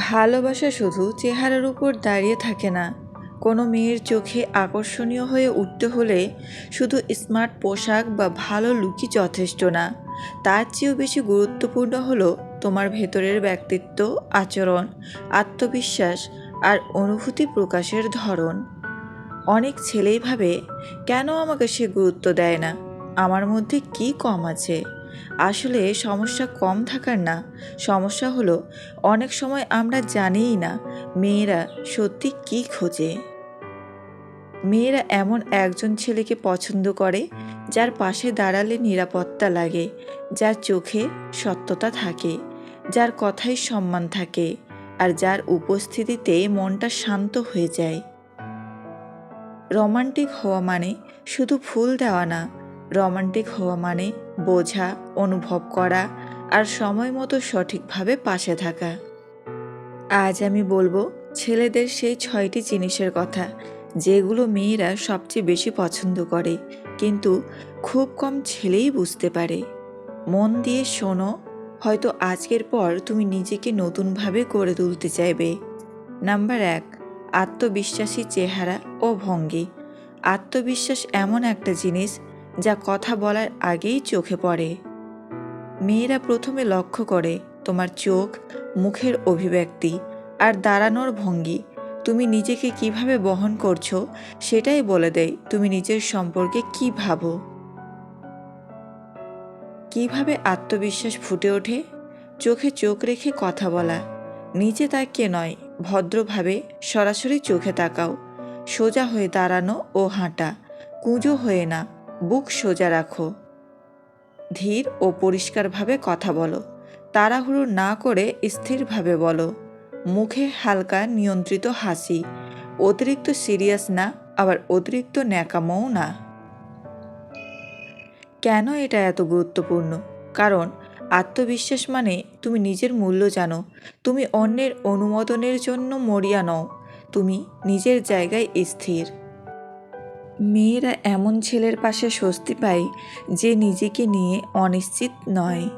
ভালোবাসা শুধু চেহারার উপর দাঁড়িয়ে থাকে না। কোনো মেয়ের চোখে আকর্ষণীয় হয়ে উঠতে হলে শুধু স্মার্ট পোশাক বা ভালো লুকই যথেষ্ট না। তার চেয়েও বেশি গুরুত্বপূর্ণ হলো তোমার ভেতরের ব্যক্তিত্ব, আচরণ, আত্মবিশ্বাস আর অনুভূতি প্রকাশের ধরন। অনেক ছেলেই ভাবে, কেন আমাকে সে গুরুত্ব দেয় না? আমার মধ্যে কি কম আছে? আসলে সমস্যা কম থাকার না। সমস্যা হলো, অনেক সময় আমরা জানিই না, মেয়েরা সত্যি কি খোঁজে। মেয়েরা এমন একজন ছেলেকে পছন্দ করে, যার পাশে দাঁড়ালে নিরাপত্তা লাগে, যার চোখে সত্যতা থাকে, যার কথায় সম্মান থাকে, আর যার উপস্থিতিতে মনটা শান্ত হয়ে যায়। রোমান্টিক হওয়া মানে শুধু ফুল দেওয়া না রোমান্টিক হওয়া মানে বোঝা, অনুভব করা আর সময় মতো সঠিকভাবে পাশে থাকা। আজ আমি বলব ছেলেদের সেই ছয়টি জিনিসের কথা যেগুলো মেয়েরা সবচেয়ে বেশি পছন্দ করে, কিন্তু খুব কম ছেলেই বুঝতে পারে। মন দিয়ে শোনো, হয়তো আজকের পর তুমি নিজেকে নতুনভাবে গড়ে তুলতে চাইবে। নাম্বার এক, আত্মবিশ্বাসী চেহারা ও ভঙ্গি। আত্মবিশ্বাস এমন একটা জিনিস যা কথা বলার আগেই চোখে পড়ে। মেয়েরা প্রথমে লক্ষ্য করে তোমার চোখ, মুখের অভিব্যক্তি আর দাঁড়ানোর ভঙ্গি। তুমি নিজেকে কীভাবে বহন করছ সেটাই বলে দেয় তুমি নিজের সম্পর্কে কি ভাবো। কীভাবে আত্মবিশ্বাস ফুটে ওঠে? চোখে চোখ রেখে কথা বলা। নিচে তাকিয়ে নয়, ভদ্রভাবে সরাসরি চোখে তাকাও। সোজা হয়ে দাঁড়ানো ও হাঁটা। কুঁজো হয়ে না বুক সোজা রাখো। ধীর ও পরিষ্কারভাবে কথা বলো। তাড়াহুড়ো না করে স্থিরভাবে বলো। মুখে হালকা নিয়ন্ত্রিত হাসি। অতিরিক্ত সিরিয়াস না, আবার অতিরিক্ত ন্যাকামও না। কেন এটা এত গুরুত্বপূর্ণ? কারণ আত্মবিশ্বাস মানে তুমি নিজের মূল্য জানো। তুমি অন্যের অনুমোদনের জন্য মরিয়া নও। তুমি নিজের জায়গায় স্থির। মেয়েরা এমন ছেলের পাশে স্বস্তি পায় যে নিজেকে নিয়ে অনিশ্চিত নয়।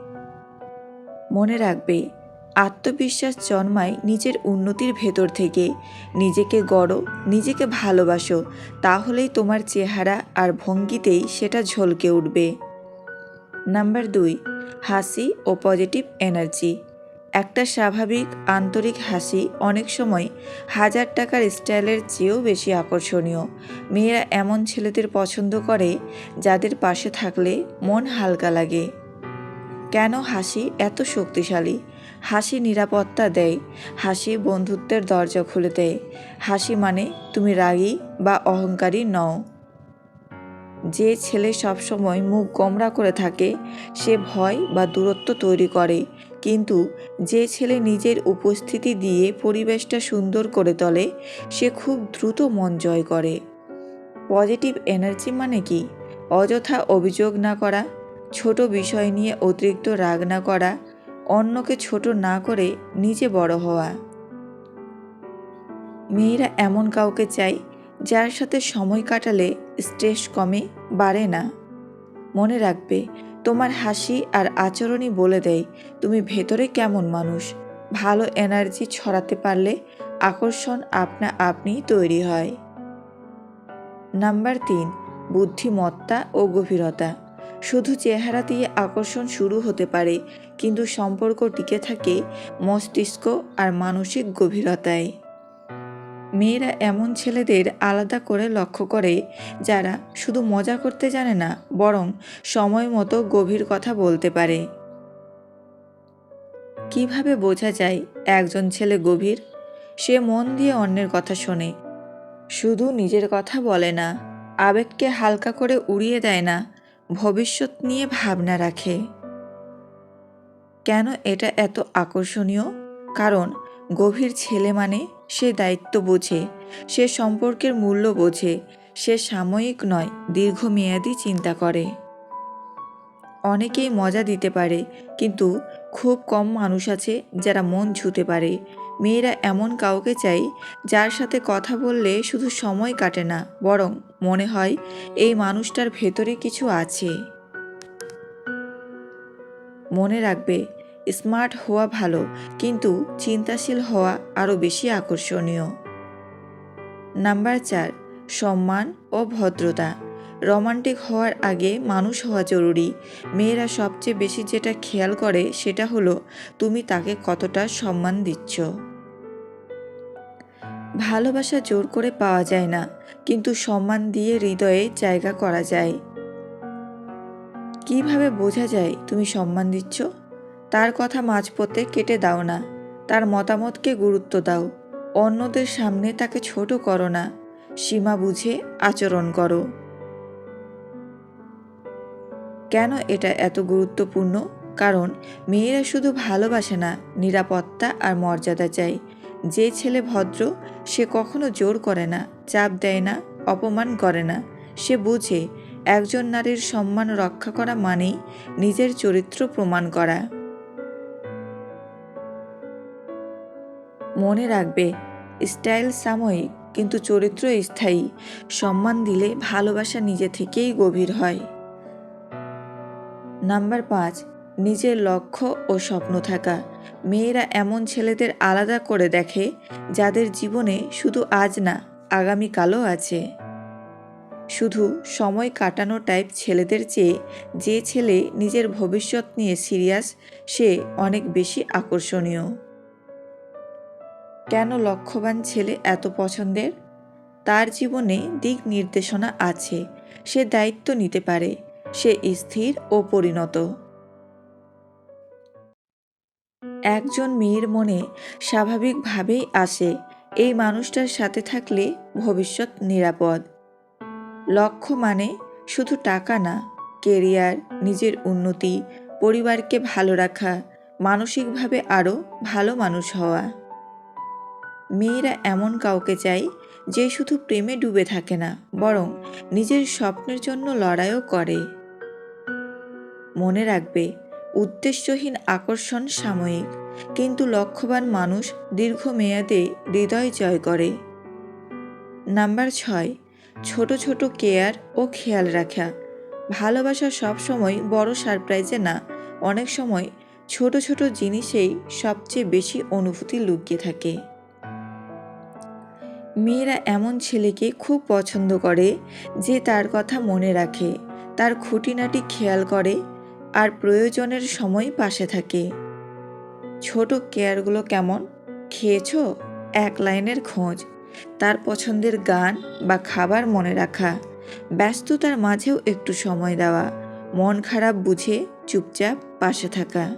মনে রাখবে, আত্মবিশ্বাস জন্মায় নিজের উন্নতির ভেতর থেকে। নিজেকে গড়ো, নিজেকে ভালোবাসো, তাহলেই তোমার চেহারা আর ভঙ্গিতেই সেটা ঝলকে উঠবে। নাম্বার দুই, হাসি ও পজিটিভ এনার্জি। একটা স্বাভাবিক, আন্তরিক হাসি অনেক সময় হাজার টাকার স্টাইলের চেয়েও বেশি আকর্ষণীয়। মেয়েরা এমন ছেলেদের পছন্দ করে যাদের পাশে থাকলে মন হালকা লাগে। কেন হাসি এত শক্তিশালী? হাসি নিরাপত্তা দেয়, হাসি বন্ধুত্বের দরজা খুলে দেয়। হাসি মানে তুমি রাগী বা অহংকারী নও। যে ছেলে সবসময় মুখ গোমরা করে থাকে, সে ভয় বা দূরত্ব তৈরি করে। কিন্তু যে ছেলে নিজের উপস্থিতি দিয়ে পরিবেশটা সুন্দর করে তোলে, সে খুব দ্রুত মন জয় করে। পজিটিভ এনার্জি মানে কি? অযথা অভিযোগ না করা, ছোট বিষয় নিয়ে অতিরিক্ত রাগ না করা, অন্যকে ছোট না করে নিজে বড় হওয়া। মেয়েরা এমন কাউকে চাই যার সাথে সময় কাটালে স্ট্রেস কমে, বাড়ে না। মনে রাখবে তোমার হাসি আর আচরণই বলে দেয়, তুমি ভেতরে কেমন মানুষ? ভালো এনার্জি ছড়াতে পারলে আকর্ষণ আপনা আপনিই তৈরি হয়। নাম্বার তিন, বুদ্ধিমত্তা ও গভীরতা। শুধু চেহারা দিয়ে আকর্ষণ শুরু হতে পারে, কিন্তু সম্পর্ক টিকে থাকে মস্তিষ্ক আর মানসিক গভীরতায়। মেয়েরা এমন ছেলেদের আলাদা করে লক্ষ্য করে যারা শুধু মজা করতে জানে না, বরং সময় মতো গভীর কথা বলতে পারে। কীভাবে বোঝা যায় একজন ছেলে গভীর? সে মন দিয়ে অন্যের কথা শোনে। শুধু নিজের কথা বলে না, আবেগকে হালকা করে উড়িয়ে দেয় না, ভবিষ্যৎ নিয়ে ভাবনা রাখে। কেন এটা এত আকর্ষণীয়? কারণ গভীর ছেলে মানে সে দায়িত্ব বোঝে, সে সম্পর্কের মূল্য বোঝে, সে সাময়িক নয়, দীর্ঘমেয়াদী চিন্তা করে। অনেকেই মজা দিতে পারে, কিন্তু খুব কম মানুষ আছে যারা মন ছুতে পারে। মেয়েরা এমন কাউকে চাই যার সাথে কথা বললে শুধু সময় কাটে না, বরং মনে হয় এই মানুষটার ভেতরে কিছু আছে। মনে রাখবে স্মার্ট হওয়া ভালো, কিন্তু চিন্তাশীল হওয়া আরও বেশি আকর্ষণীয়। নাম্বার চার, সম্মান ও ভদ্রতা। রোমান্টিক হওয়ার আগে মানুষ হওয়া জরুরি। মেয়েরা সবচেয়ে বেশি যেটা খেয়াল করে সেটা হলো, তুমি তাকে কতটা সম্মান দিচ্ছ? ভালোবাসা জোর করে পাওয়া যায় না, কিন্তু সম্মান দিয়ে হৃদয়ে জায়গা করা যায়। কীভাবে বোঝা যায় তুমি সম্মান দিচ্ছ? তার কথা মাঝপথে কেটে দাও না। তার মতামতকে গুরুত্ব দাও। অন্যদের সামনে তাকে ছোট করো না। সীমা বুঝে আচরণ করো। কেন এটা এত গুরুত্বপূর্ণ? কারণ মেয়েরা শুধু ভালোবাসে না, নিরাপত্তা আর মর্যাদা চায়। যে ছেলে ভদ্র, সে কখনো জোর করে না, চাপ দেয় না, অপমান করে না। সে বুঝে, একজন নারীর সম্মান রক্ষা করা মানেই নিজের চরিত্র প্রমাণ করা। মনে রাখবে, স্টাইল সাময়িক কিন্তু চরিত্র স্থায়ী। সম্মান দিলে ভালোবাসা নিজে থেকেই গভীর হয়। নাম্বার পাঁচ, নিজের লক্ষ্য ও স্বপ্ন থাকা। মেয়েরা এমন ছেলেদের আলাদা করে দেখে, যাদের জীবনে শুধু আজ না, আগামীকালও আছে। শুধু সময় কাটানো টাইপ ছেলেদের চেয়ে, যে ছেলে নিজের ভবিষ্যৎ নিয়ে সিরিয়াস সে অনেক বেশি আকর্ষণীয়। কেন লক্ষ্যবান ছেলে এত পছন্দের? তার জীবনে দিক নির্দেশনা আছে, সে দায়িত্ব নিতে পারে, সে স্থির ও পরিণত। একজন মেয়ের মনে স্বাভাবিকভাবেই আসে, এই মানুষটার সাথে থাকলে ভবিষ্যৎ নিরাপদ। লক্ষ্য মানে শুধু টাকা না, কেরিয়ার, নিজের উন্নতি, পরিবারকে ভালো রাখা, মানসিকভাবে আরও ভালো মানুষ হওয়া। মেয়েরা এমন কাউকে চাই যে শুধু প্রেমে ডুবে থাকে না, বরং নিজের স্বপ্নের জন্য লড়াইও করে। মনে রাখবে, উদ্দেশ্যহীন আকর্ষণ সাময়িক, কিন্তু লক্ষ্যবান মানুষ দীর্ঘমেয়াদে হৃদয় জয় করে। নাম্বার ছয়, ছোট ছোট কেয়ার ও খেয়াল রাখা। ভালোবাসা সবসময় বড় সারপ্রাইজে না, অনেক সময় ছোট ছোট জিনিসেই সবচেয়ে বেশি অনুভূতি লুকিয়ে থাকে। মেয়েরা এমন ছেলেকে খুব পছন্দ করে যে তার কথা মনে রাখে, তার খুঁটিনাটি খেয়াল করে আর প্রয়োজনের সময় পাশে থাকে। ছোট কেয়ারগুলো কেমন? খেয়েছো? এক লাইনের খোঁজ। তার পছন্দের গান বা খাবার মনে রাখা। ব্যস্ততার মাঝেও একটু সময় দেওয়া। মন খারাপ বুঝে চুপচাপ পাশে থাকা।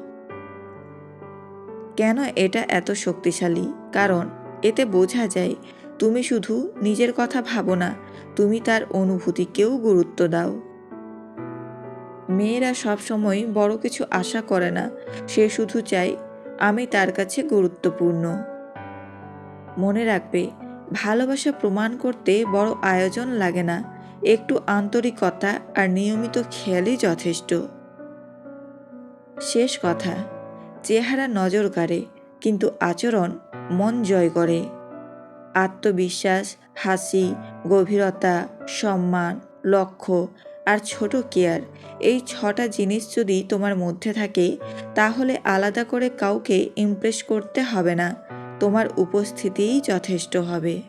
কেন এটা এত শক্তিশালী? কারণ এতে বোঝা যায় তুমি শুধু নিজের কথা ভাবো না, তুমি তার অনুভূতিকেও গুরুত্ব দাও। মেয়েরা সবসময় বড় কিছু আশা করে না, সে শুধু চায়, আমি তার কাছে গুরুত্বপূর্ণ। মনে রাখবে, ভালোবাসা প্রমাণ করতে বড় আয়োজন লাগে না, একটু আন্তরিকতা আর নিয়মিত খেয়ালই যথেষ্ট। শেষ কথা, চেহারা নজর কাড়ে, কিন্তু আচরণ মন জয় করে। আত্মবিশ্বাস, হাসি, গভীরতা, সম্মান, লক্ষ্য আর ছোট কেয়ার। এই ছটা জিনিস যদি তোমার মধ্যে থাকে, তাহলে আলাদা করে কাউকে ইমপ্রেস করতে হবে না। তোমার উপস্থিতিই যথেষ্ট হবে।